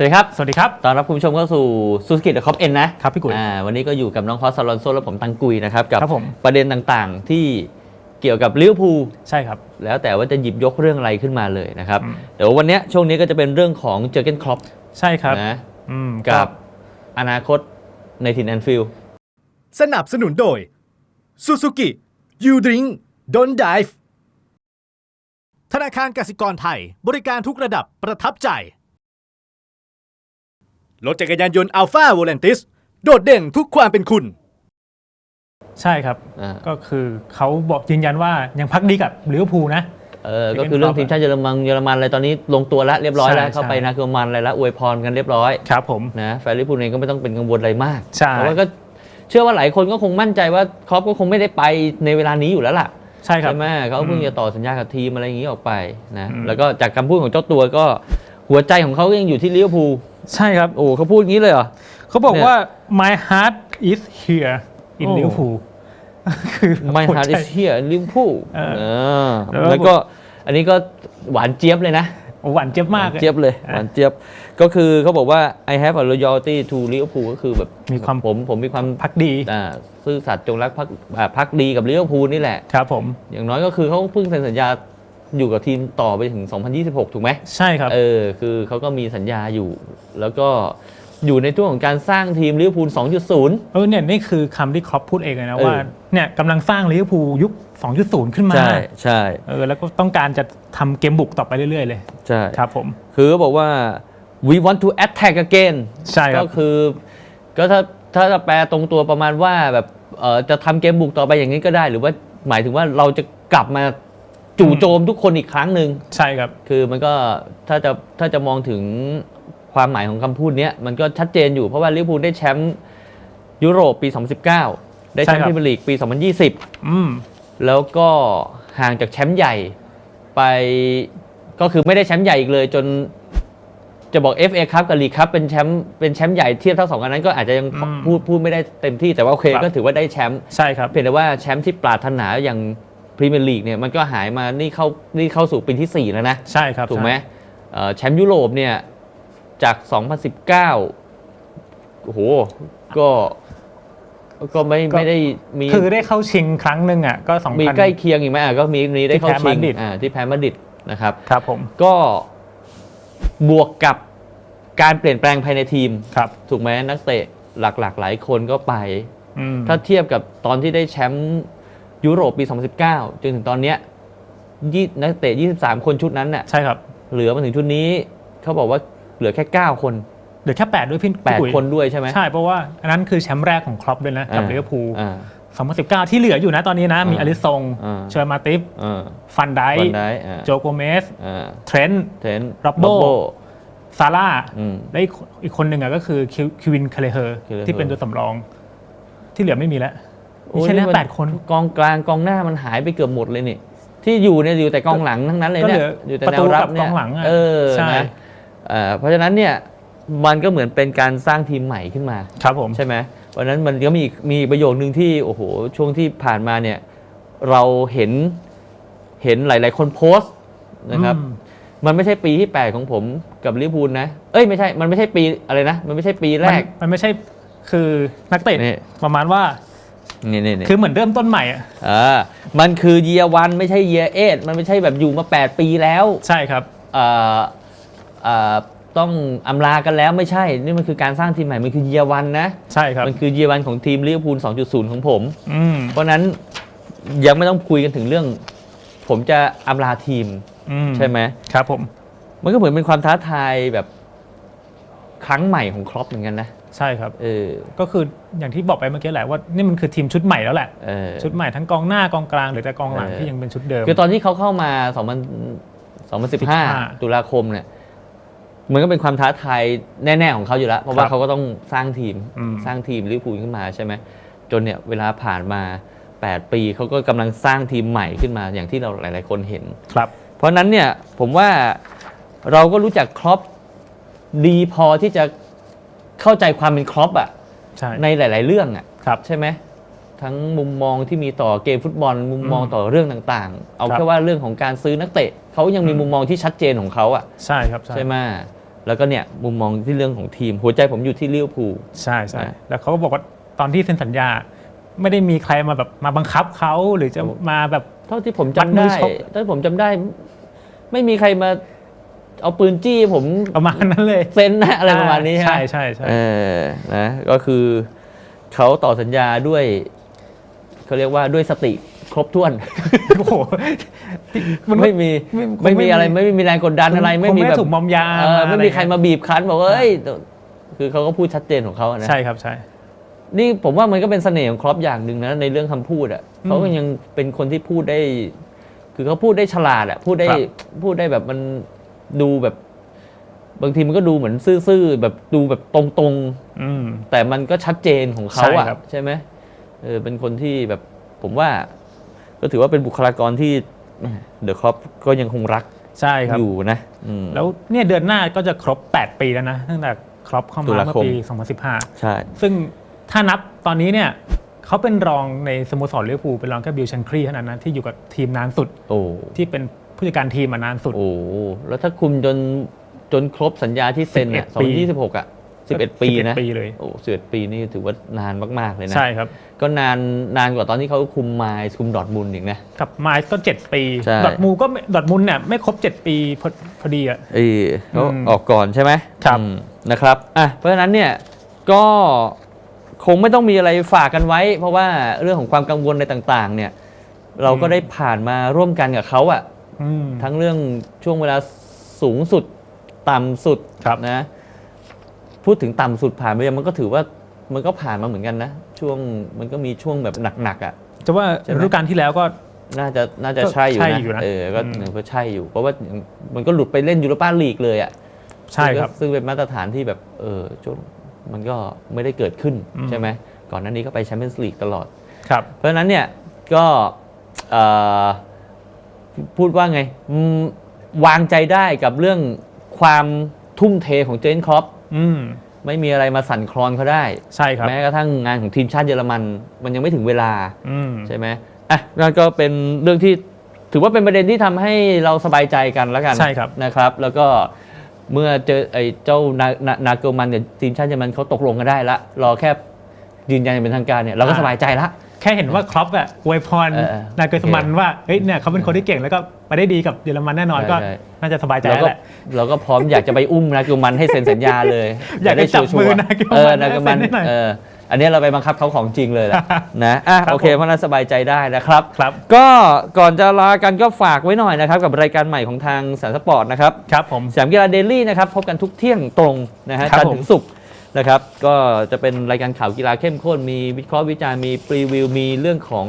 สวัสดีครับ สวัสดีครับตอนรับคุณผู้ชมเข้าสู่ซูสกิเดอะคอปเอ็นนะครับพี่กุยอ่าวันนี้ก็อยู่กับน้องคอสซาลอนโซและผมตังกุยนะครับ กับครับผม ประเด็นต่างๆที่เกี่ยวกับลิเวอร์พูล ใช่ครับ แล้วแต่ว่าจะหยิบยกเรื่องอะไรขึ้นมาเลยนะครับอืม เดี๋ยววันเนี้ยช่วงนี้ก็จะเป็นเรื่องของเจอร์เกนครอปใช่ครับนะอืมกับอนาคตในทินแอนฟิลด์สนับสนุนโดย Suzuki You Drink Don't Dive ธนาคารกสิกรไทย บริการทุกระดับประทับใจ รถจักรยานยนต์ Alpha v o l a n t i s โดดเด่นทุกความเป็นคุณ ใช่ครับ อ่า ก็คือเขาบอกยืนยันว่ายังพักดีกับลิเวอร์พูลนะ เออก็คือเรื่องทีมชาติเยอรมันเยอรมันอะไรตอนนี้ลงตัวแล้วเรียบร้อยแล้วใช่ เข้าไปใช่นาเกอร์มันอะไรแล้วอวยพรกันเรียบร้อยครับผม นะแฟนลิเวอร์พูลเองก็ไม่ต้องเป็นกังวลอะไรมากใช่ เพราะว่าก็เชื่อว่าหลายคนก็คงมั่นใจว่าครอปก็คงไม่ได้ไปในเวลานี้อยู่แล้วล่ะ ใช่ครับ ใช่ไหมเขาเพิ่งอืมจะต่อสัญญากับทีมอะไรอย่างนี้ออกไปนะ อืม แล้วก็จากคำพูดของเจ้าตัวก็ หัวใจของเขาก็ยังอยู่ที่ลิเวอร์พูลใช่ครับโอ้เขาพูดอย่างนี้เลยเหรอ เขาบอกเนี่ยว่า my heart is here in โอ้ Liverpool คือ My หัว heart ใจ is here ลิเวอร์พูลเออเออแล้วก็ แล้วก็อันนี้ก็หวานเจี๊ยบเลยนะ โอ้หวานเจี๊ยบมากหวานเจี๊ยบเลยอะหวานเจี๊ยบก็คือเขาบอกว่า I have a loyalty to Liverpool ก็คือแบบมีความ ผมผมมีความพักดีอ่าซื่อสัตย์จงรักภักอ่าพักดีกับลิเวอร์พูลนี่แหละ ครับผม อย่างน้อยก็คือเขาเพิ่งเซ็นสัญญา อยู่กับทีมต่อไปถึง 2026 ถูกไหมใช่ครับ เออ คือเขาก็มีสัญญาอยู่ แล้วก็อยู่ในช่วงของการสร้างทีมลิเวอร์พูล 2.0 เออเนี่ยนี่คือคำที่ครอปพูดเองเลยนะเออว่าเนี่ยกำลังสร้างลิเวอร์พูลยุค 2.0 ขึ้นมา ใช่ใช่เออแล้วก็ต้องการจะทำเกมบุกต่อไปเรื่อย ๆ เลย ใช่ครับผม คือเขาบอกว่า we want to attack again ใช่ครัก็บคือ ก็ถ้าถ้าจะแปลตรงตัวประมาณว่าแบบเออจะทำเกมบุกต่อไปอย่างนี้ก็ได้ หรือว่าหมายถึงว่าเราจะกลับมา จู่โจมทุกคนอีกครั้งหนึ่งใช่ครับคือมันก็ถ้าจะถ้าจะมองถึงความหมายของคำพูดเนี้ยมันก็ชัดเจนอยู่เพราะว่าลิเวอร์พูลได้แชมป์ยุโรปปี 2019 ได้แชมป์พรีเมียร์ลีกปี2020อืมแล้วก็ห่างจากแชมป์ใหญ่ไปก็คือไม่ได้แชมป์ใหญ่อีกเลยจนจะบอก FA ครับกับลีกครับเป็นแชมป์เป็นแชมป์ใหญ่เทียบเท่าสองอันนั้นก็อาจจะยังอืมพูดพูดไม่ได้เต็มที่แต่ว่าโอเคครับ ก็ถือว่าได้แชมป์ ใช่ครับ เพียงแต่ว่าแชมป์ที่ปรารถนาอย่าง พรีเมียร์ลีกเนี่ยมันก็หายมานี่เข้านี่เข้าสู่ปีที่ 4 แล้วนะ ใช่ครับถูกไหมใช่เอ่อแชมป์ยุโรปเนี่ยจาก 2019โอ้โหก็ก็ไม่ไม่ได้มีคือได้เข้าชิงครั้งหนึ่งอะก็สองมีพัน ใกล้เคียงอีกไหมอะก็มีมีได้เข้าที่แพ้ชิงมาดริด อ่าที่แพ้มาดริดนะครับ ครับผมก็บวกกับการเปลี่ยนแปลงภายในทีม ครับถูกไหมนักเตะหลักๆ หลายคนก็ไป อืมถ้าเทียบกับตอนที่ได้แชมป์ ยุโรปปี 2019 จนถึงตอนเนี้ยยี่นักเตะ 23 คนชุดนั้นน่ะใช่ครับ เหลือมาถึงชุดนี้เขาบอกว่าเหลือแค่ 9 คนเหลือแค่แปดด้วยพี่พี่กุย8คนด้วยใช่ไหม ใช่เพราะว่าอันนั้นคือแชมป์แรกของครอปด้วยนะกับอ่าลิเวอร์พูลอ่า2019 ที่เหลืออยู่นะตอนนี้นะมีอ่าอลิซงอ่า เชอร์มาติฟอ่าฟันไดวันได้อ่าโจโกเมสอ่าเทรนต์ เทน Robbo ซาร่าอืม และอีกอีกคนหนึ่งอะก็คือคิวคิวินคาเลเฮอร์ Kelleher ที่เป็นตัวสำรอง ที่เหลือไม่มีแล้วโอ้ มีแค่นี่นี้มันแปดคน กองกลางกองหน้ามันหายไปเกือบหมดเลยนี่ ที่อยู่เนี่ยอยู่แต่กองหลังทั้งนั้นเลยเนี่ยก็เหลืออยู่แต่ประแนตูวรับกับเนี่กยองหลังอะเออใช่นะเอ่อเพราะฉะนั้นเนี่ยมันก็เหมือนเป็นการสร้างทีมใหม่ขึ้นมาครับผมใช่ไหมวันนั้นมันก็มีมีประโยคนึงที่โอ้โหช่วงที่ผ่านมาเนี่ยเราเห็นเห็นหลาย ๆ คนโพสต์นะครับอืมมันไม่ใช่ปีที่ 8 ของผมกับลิเวอร์พูลนะ เอ้ยไม่ใช่มันไม่ใช่ปีอะไรนะ มันไม่ใช่ปีแรก มันมันไม่ใช่คือนักเตะนี่ประมาณว่า นี่นี่นี่คือเหมือนเริ่มต้นใหม่อะอ่ามันคือเยียวันไม่ใช่เยียเอมันไม่ใช่แบบอยู่มา 8 ปีแล้วใช่ครับเอ่อเอ่อต้องอำลากันแล้วไม่ใช่ นี่มันคือการสร้างทีมใหม่ มันคือเยียวันนะ ใช่ครับ มันคือเยียวันของทีมลิเวอร์พูล 2.0 ของผมอืมเพราะฉะนั้นยังไม่ต้องคุยกันถึงเรื่อง ผมจะอำลาทีมอืมใช่ไหมครับผม มันก็เหมือนเป็นความท้าทายแบบครั้งใหม่ของครอปเหมือนกันนะ ใช่ครับ เออ ก็คืออย่างที่บอกไปเมื่อกี้แหละว่านี่มันคือทีมชุดใหม่แล้วแหละ เออ ชุดใหม่ทั้งกองหน้ากองกลางหรือแต่กองหลังเออ ที่ยังเป็นชุดเดิม คือตอนที่เขาเข้ามา2000 2015 15ตุลาคมเนี่ยมันก็เป็นความท้าทายแน่ ๆ ของเขาอยู่แล้ว เพราะว่าครับเขาก็ต้องสร้างทีมอืม สร้างทีมลิเวอร์พูลขึ้นมาใช่ไหมจนเนี่ยเวลาผ่านมา 8 ปีเขาก็กำลังสร้างทีมใหม่ขึ้นมาอย่างที่เราหลาย ๆ คนเห็น ครับ เพราะฉะนั้นเนี่ยผมว่าเราก็รู้จักครอปดีพอที่จะ เข้าใจความเป็นครอปอะใช่ในหลาย ๆ เรื่องอะครับใช่ไหมทั้งมุมมองที่มีต่อเกมฟุตบอล มุมมองอืมต่อเรื่องต่างๆ เอาครับแค่ว่าเรื่องของการซื้อนักเตะเขายังมีอืมมุมมองที่ชัดเจนของเขาอะใช่ครับใช่ไหมแล้วก็เนี่ยมุมมองที่เรื่องของทีม หัวใจผมอยู่ที่ลิเวอร์พูลใช่ใช่นะแล้วเขาก็บอกว่าตอนที่เซ็นสัญญา ไม่ได้มีใครมาแบบมาบังคับเขาหรือจะโอ้มาแบบเท่าที่ผมมัดจำมืได้อชกเท่าที่ผมจำได้ ไม่มีใครมา เอาปืนจี้ผมประมาณนั้นเลย เซ็นนะอะไรประมาณนี้ใช่ไหมใช่ใช่เออนะก็คือเขาต่อสัญญาด้วยเขาเรียกว่าด้วยสติครบถ้วนโอ้โหมันไม่มีไม่ไม่มีอะไรไม่ไม่มีแรงกดดันอะไรคงไม่มีไม่แบบถูกมอมยาเออไม่อะมีใครเงี้ยมาบีบคั้นบอกว่าเอ้ยคือเขาก็พูดชัดเจนของเขาอะนะใช่ครับใช่ นี่ผมว่ามันก็เป็นเสน่ห์ของครอปอย่างหนึ่งนะในเรื่องคำพูดอะอืมเขาก็ยังเป็นคนที่พูดได้ คือเขาพูดได้ฉลาดอะพูดได้ครับพูดได้แบบมัน ดูแบบ บางทีมันก็ดูเหมือนซื่อๆแบบดูแบบตรงๆอืมแต่มันก็ชัดเจนของเขาใช่อะครับใช่ไหมเออเป็นคนที่แบบผมว่า ก็ถือว่าเป็นบุคลากรที่เดอะคอปก็ยังคงรักใช่ครับอยู่นะอืมแล้วเนี่ยเดือนหน้าก็จะครบ 8 ปีแล้วนะตั้งแต่ครอปเข้าตุมาลาเมื่อคมปีใช่2015ซึ่งถ้านับตอนนี้เนี่ยเขาเป็นรองในสโมสรลิเวอร์พูลเป็นรองแค่บิลชันครีเท่านั้นนะที่อยู่กับทีมนานสุดโอ้ที่เป็น ผู้จัดการทีมมานานสุด โอ้แล้วถ้าคุมจนจนครบสัญญาที่เซ็นอะ11สองยี่สิบหกอะสิบเอ็ดปีนะ11ปีเลยโอ้สิบเอ็ดปีนี่ถือว่านานมาก ๆ เลยนะ ใช่ครับ ก็นานนานกว่าตอนที่เขาคุมไมล์คุมดอร์ทมุนด์อีกนะกับไมล์ก็7ปีใช่ดอทมูก็ไม่ดอทมุนเนี่ยไม่ครบ7ปีพอพอดีอะเออเขาอืมออกก่อนใช่ไหมครับอืมนะครับอะเพราะฉะนั้นเนี่ยก็คงไม่ต้องมีอะไรฝากกันไว้ เพราะว่าเรื่องของความกังวลในต่าง ๆ เนี่ย เราก็ได้ผ่านมาร่วมกันกับเขาอะอืม ทั้งเรื่องช่วงเวลาสูงสุดต่ำสุดครับนะ พูดถึงต่ำสุดผ่านไปยังมันก็ถือว่ามันก็ผ่านมาเหมือนกันนะ ช่วงมันก็มีช่วงแบบหนักๆอะจะว่าใช่ไหมฤดูกาลที่แล้วก็น่าจะน่าจะก็ใช่อยู่ใช่นะอยู่นะเออก็อืมก็ใช่อยู่ เพราะว่ามันก็หลุดไปเล่นยูโรปาลีกเลยอะใช่ครับซึ่งก็ซึ่งเป็นมาตรฐานที่แบบเออช่วงมันก็ไม่ได้เกิดขึ้นอืมใช่ไหมก่อนหน้านี้ก็ไปแชมเปี้ยนส์ลีกตลอด ครับ เพราะฉะนั้นเนี่ยก็เอ่อ พูดว่าไงอืมวางใจได้กับเรื่องความทุ่มเทของเจนครอปอืมไม่มีอะไรมาสั่นคลอนเขาได้ ใช่ครับแม้กระทั่งงานของทีมชาติเยอรมัน มันยังไม่ถึงเวลาอืมใช่ไหมอะนั่นก็เป็นเรื่องที่ถือว่าเป็นประเด็นที่ทำให้เราสบายใจกันแล้วกันใช่ครับนะครับ แล้วก็เมื่อเจอไอ้เจ้านานานาเกลมันเนี่ยทีมชาติเยอรมันเขาตกลงกันได้ละรอแค่ยืนยันอย่างเป็นทางการเนี่ยเราก็สบายใจละ แค่เห็นว่าครอปอะอวยพรเออเออนายเกอร์สมันว่าเฮ้ยเนี่ยเขาเป็นคนที่เก่งแล้วก็ไปได้ดีกับเยอรมันแน่นอนใช่ก็ใช่ น่าจะสบายใจเราแล้วก็แหละ เราก็พร้อมอยากจะไปอุ้มนาเกลมันให้เซ็นสัญญาเลยอยากจะจับชัวร์ๆมือนาเกลมันเออนาเกลมันให้เซ็นให้หน่อยเอออันนี้เราไปบังคับเขาของจริงเลยแหละ นะอะครับโอเคผม เพราะฉะนั้นสบายใจได้นะครับ ครับก็ก่อนจะลากันก็ฝากไว้หน่อยนะครับ กับรายการใหม่ของทางสารสปอร์ตนะครับ ครับผม สยามกีฬาเดลี่นะครับ พบกันทุกเที่ยงตรงนะฮะครับจันทร์ผมถึงศุกร์ นะครับก็จะเป็นรายการข่าวกีฬาเข้มข้นมีวิเคราะห์วิจารณ์มีปรีวิวมีเรื่องของ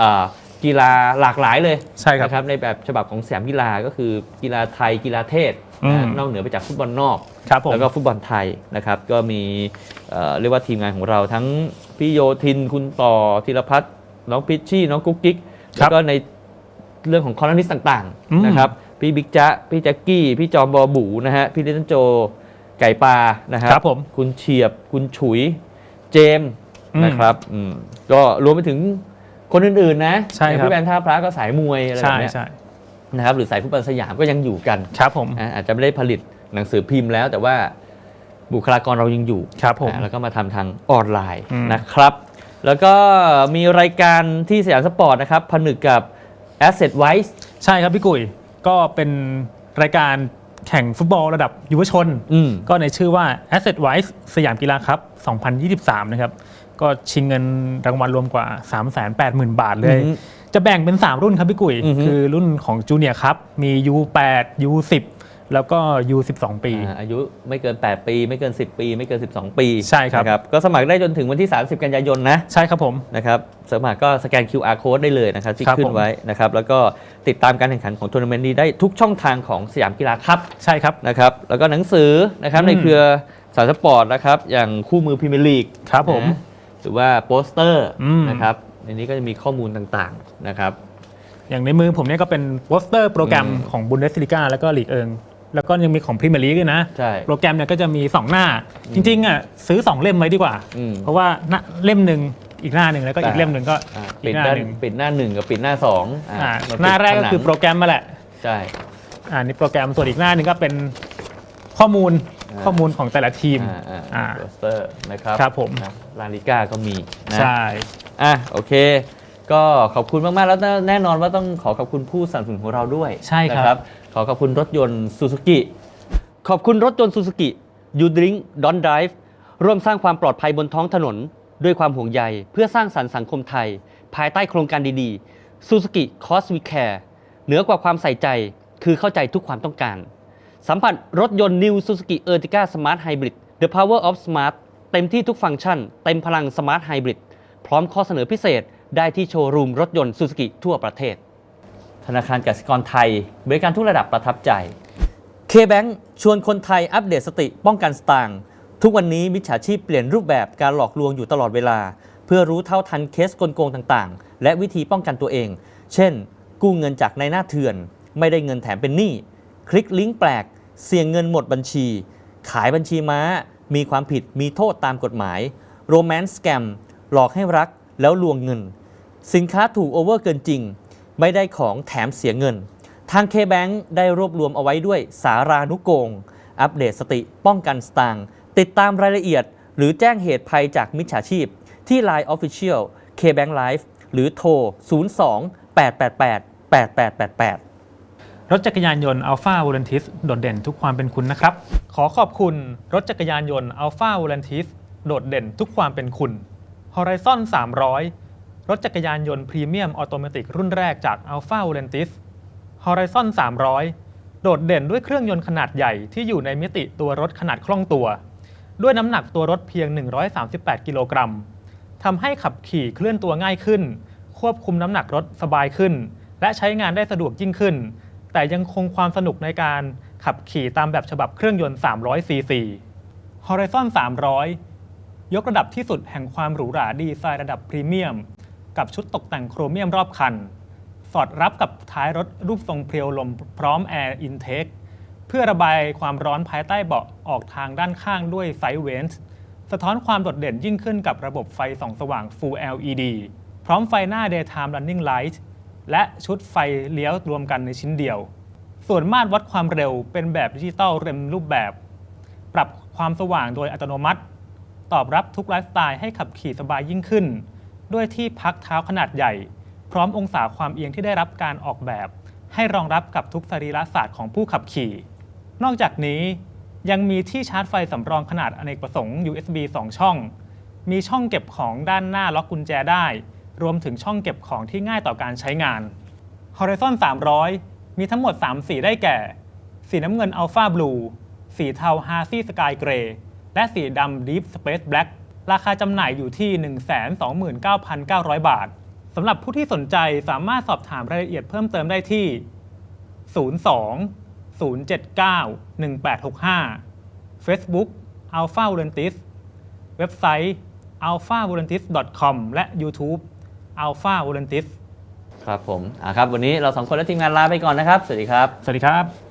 อากีฬาหลากหลายเลยใช่ครับนะครับในแบบฉบับของสยามกีฬาก็คือกีฬาไทยกีฬาเทศนะฮะอืมนอกเหนือไปจากฟุตบอลนอกครับผมแล้วก็ฟุตบอลไทยนะครับ ก็มีเอ่อเรียกว่าทีมงานของเราทั้งพี่โยทินคุณต่อธีรพัฒน์น้องพิชชี่น้องกุ๊กกิ๊กครัแล้วบก็ในเรื่องของคอลัมนิสต์ต่างอืมๆนะครับพี่บิ๊กจ๊ะพี่แจ็คกี้ พี่จอมบอบูนะฮะพี่ลิตเติ้ลโจ ไก่ปลานะครัครับผมคุณเฉียบคุณฉุยเจมส์อืมนะครับอืมก็รวมไปถึงคนอื่นๆนะใช่อย่างครับพี่แบนท่าพระก็สายมวยอะไรแบใช่บเนี้ยใช่นะครับหรือสายฟุตบอลสยามก็ยังอยู่กันครับผมอะอาจจะไม่ได้ผลิตหนังสือพิมพ์แล้วแต่ว่าบุคลากรเรายังอยู่ครับผมอะแล้วก็มาทำทางออนไลน์อืมนะครับ แล้วก็มีรายการที่สยามสปอร์ตนะครับผนึกกับ Asset Wise ใช่ครับพี่กุยก็เป็นรายการ แข่งฟุตบอลระดับยุวชน อืม ก็ในชื่อว่า Asset Wise สยามกีฬาครับ 2023 นะครับ ก็ชิงเงินรางวัลรวมกว่า 380,000 บาทเลย อือฮึจะแบ่งเป็น 3 รุ่นครับพี่กุยอือฮึคือรุ่นของจูเนียร์ครับ มี U8 U10 แล้วก็ U12 ปีอ่าอายุไม่เกิน 8 ปี ไม่เกิน 10 ปี ไม่เกิน 12 ปีใช่ครับ นะก็สมัครได้จนถึงวันที่ 30 กันยายนนะใช่ครับผม นะครับสมัครก็สแกน QR code ได้เลยนะครับที่ครับขึ้ผนม ไว้นะครับแล้วก็ติดตามการแข่งขันของทัวร์นาเมนต์นี้ได้ทุกช่องทางของสยามกีฬาครับ ใช่ครับ นะครับแล้วก็หนังสือนะครับอืม ในเครือสารสปอร์ตนะครับอย่างคู่มือพรีเมียร์ลีกครับผม นะหรือว่าโปสเตอร์อืม นะครับในนี้ก็จะมีข้อมูลต่างๆนะครับ อย่างในมือผมเนี่ยก็เป็นโปสเตอร์โปรแกรมอืม ของบุนเดสลิก้าแล้วก็ลีกเอิง แล้วก็ยังมีของพรีเมียร์ลีกด้วยนะ ใช่ โปรแกรมเนี่ยก็จะมี 2 หน้า จริงๆอะซื้อ 2 เล่มไว้ดีกว่า อืมเพราะว่าหน้าเล่มหนึ่งอีกหน้าหนึ่งแล้วก็อีกเล่มหนึ่งก็อ่าอีปิดกหน้าด้านหนึ่งปิดหน้าหนึ่งกับปิดหน้าสองอ่าอ่ามาปิดหน้าแรกก็คือผโปรแกรมมาแหละใช่ อ่านี่โปรแกรมส่วนอีกหน้าหนึ่งก็เป็นข้อมูลอ่า ข้อมูลของแต่ละทีม อ่าอ่าอ่าโรสเตอร์นะครับครับผม นะลาลิก้าก็มีนะ ใช่ อะโอเค ก็ขอบคุณมาก ๆ แล้วแน่นอนว่าต้องขอขอบคุณผู้สนับสนุนของเราด้วยใช่ครับ นะ ขอขอบคุณรถยนต์ซูซูกิขอบคุณรถยนต์ซูซูกิยูดริงดอนไดฟ์ร่วมสร้างความปลอดภัยบนท้องถนน ด้วยความห่วงใยเพื่อสร้างสรรค์สังคมไทย ภายใต้โครงการดีๆซูซูกิคอสวิแคร์เหนือกว่าความใส่ใจคือเข้าใจทุกความต้องการ สัมผัสรถยนต์ New Suzuki Ertiga Smart Hybrid The Power of Smart เต็มที่ทุกฟังก์ชัน เต็มพลัง Smart Hybrid พร้อมข้อเสนอพิเศษได้ที่โชว์รูมรถยนต์ Suzuki ทั่วประเทศ นาคารกสิกรไทย บริการทุกระดับประทับใจ K-Bank ชวนคนไทยอัปเดตสติป้องกันสตางค์ทุกวันนี้มิจฉาชีพเปลี่ยนรูปแบบการหลอกลวงอยู่ตลอดเวลา เพื่อรู้เท่าทันเคสกลโกงต่างๆ และวิธีป้องกันตัวเอง เช่น กู้เงินจากนายหน้าเถื่อน ไม่ได้เงินแถมเป็นหนี้คลิกลิงก์แปลก เสี่ยงเงินหมดบัญชี ขายบัญชีม้า มีความผิดมีโทษตามกฎหมายโรแมนต์สแกมหลอกให้รักแล้วลวงเงิน สินค้าถูกโอเวอร์เกินจริง ไม่ได้ของแถมเสียเงิน ทาง K-Bank ได้รวบรวมเอาไว้ด้วยสารานุโกง อัปเดตสติป้องกันสตางค์ติดตามรายละเอียด หรือแจ้งเหตุภัยจากมิจฉาชีพ ที่ Line Official K-Bank Live หรือโทร 02 888 8888รถจักรยานยนต์ Alpha v o l a n t i s โดดเด่นทุกความเป็นคุณนะครับ ขอขอบคุณรถจักรยานยนต์ Alpha v o l a n t i s โดดเด่นทุกความเป็นคุณ Horizon 300 รถจักรยานยนต์พรีเมียมออโตเมติกรุ่นแรกจาก Alpha v o l a n t i s Horizon 300 โดดเด่นด้วยเครื่องยนต์ขนาดใหญ่ที่อยู่ในมิติตัวรถขนาดคล่องตัว ด้วยน้ำหนักตัวรถเพียง 138 กิโลกรัมทำให้ขับขี่เคลื่อนตัวง่ายขึ้น ควบคุมน้ำหนักรถสบายขึ้น และใช้งานได้สะดวกยิ่งขึ้น แต่ยังคงความสนุกในการขับขี่ตามแบบฉบับเครื่องยนต์ 300 ซีซี Horizon 300 ยกระดับที่สุดแห่งความหรูหราดีไซน์ระดับพรีเมียม กับชุดตกแต่งโครเมียมรอบคัน สอดรับกับท้ายรถรูปทรงเพียวลมพร้อมแอร์อินเทคเพื่อระบายความร้อนภายใต้เบาะออกทางด้านข้างด้วยไซด์เวนส์สะท้อนความโดดเด่นยิ่งขึ้นกับระบบไฟส่องสว่าง Full LED พร้อมไฟหน้า Daytime Running Light และชุดไฟเลี้ยวรวมกันในชิ้นเดียว ส่วนมาตรวัดความเร็วเป็นแบบดิจิตอลเต็มรูปแบบ ปรับความสว่างโดยอัตโนมัติ ตอบรับทุกไลฟ์สไตล์ให้ขับขี่สบายยิ่งขึ้น ด้วยที่พักเท้าขนาดใหญ่ พร้อมองศาความเอียงที่ได้รับการออกแบบ ให้รองรับกับทุกสรีระศาสตร์ของผู้ขับขี่ นอกจากนี้ยังมีที่ชาร์จไฟสำรองขนาดอเนกประสงค์ USB 2 ช่อง มีช่องเก็บของด้านหน้าล็อกกุญแจได้ รวมถึงช่องเก็บของที่ง่ายต่อการใช้งาน Horizon 300 มีทั้งหมด 3 สีได้แก่ สีน้ำเงิน Alpha Blue สีเทา Hazy Sky Gray และสีดำ Deep Space Black ราคาจำหน่ายอยู่ที่ 129,900 บาทสำหรับผู้ที่สนใจสามารถสอบถามรายละเอียดเพิ่มเติมได้ที่ 02 079 1865 Facebook Alpha v o l a n t i s เว็บไซต์ alpha v o l a n t i s com และ YouTube Alpha v o l a n t i s ครับผมอะครับ วันนี้เราสองคนและทีมงานลาไปก่อนนะครับ สวัสดีครับ สวัสดีครับ